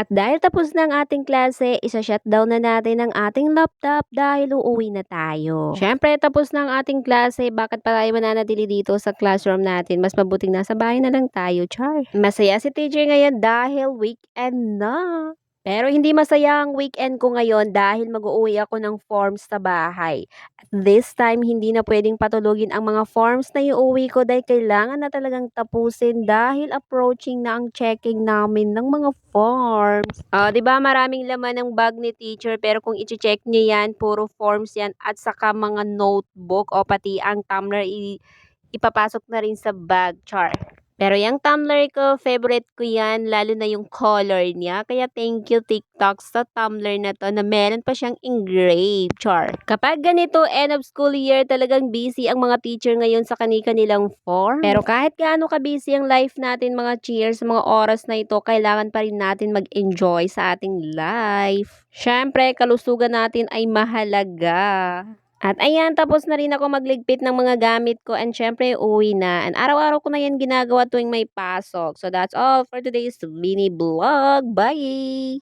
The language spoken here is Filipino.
At dahil tapos na ang ating klase, isa-shutdown na natin ang ating laptop dahil uuwi na tayo. Siyempre, tapos na ang ating klase, bakit pa tayo mananatili dito sa classroom natin? Mas mabuting nasa bahay na lang tayo, char. Masaya si teacher ngayon dahil weekend na. Pero hindi masaya ang weekend ko ngayon dahil mag-uuwi ako ng forms sa bahay. At this time, hindi na pwedeng patulogin ang mga forms na iuwi ko dahil kailangan na talagang tapusin dahil approaching na ang checking namin ng mga forms. 'di ba maraming laman ng bag ni teacher pero kung i-check niyo yan, puro forms yan at saka mga notebook o pati ang tumbler i- ipapasok na rin sa bag, char. Pero yung tumbler ko, favorite ko yan, lalo na yung color niya. Kaya thank you TikTok sa tumbler na to na meron pa siyang engrave, char. Kapag ganito, end of school year, talagang busy ang mga teacher ngayon sa kani-kanilang form. Pero kahit gaano ka-busy ang life natin mga cheers, sa mga oras na ito, kailangan pa rin natin mag-enjoy sa ating life. Siyempre, kalusugan natin ay mahalaga. At ayan, tapos na rin ako magligpit ng mga gamit ko and syempre uwi na. And araw-araw ko na yan ginagawa tuwing may pasok. So that's all for today's mini vlog. Bye!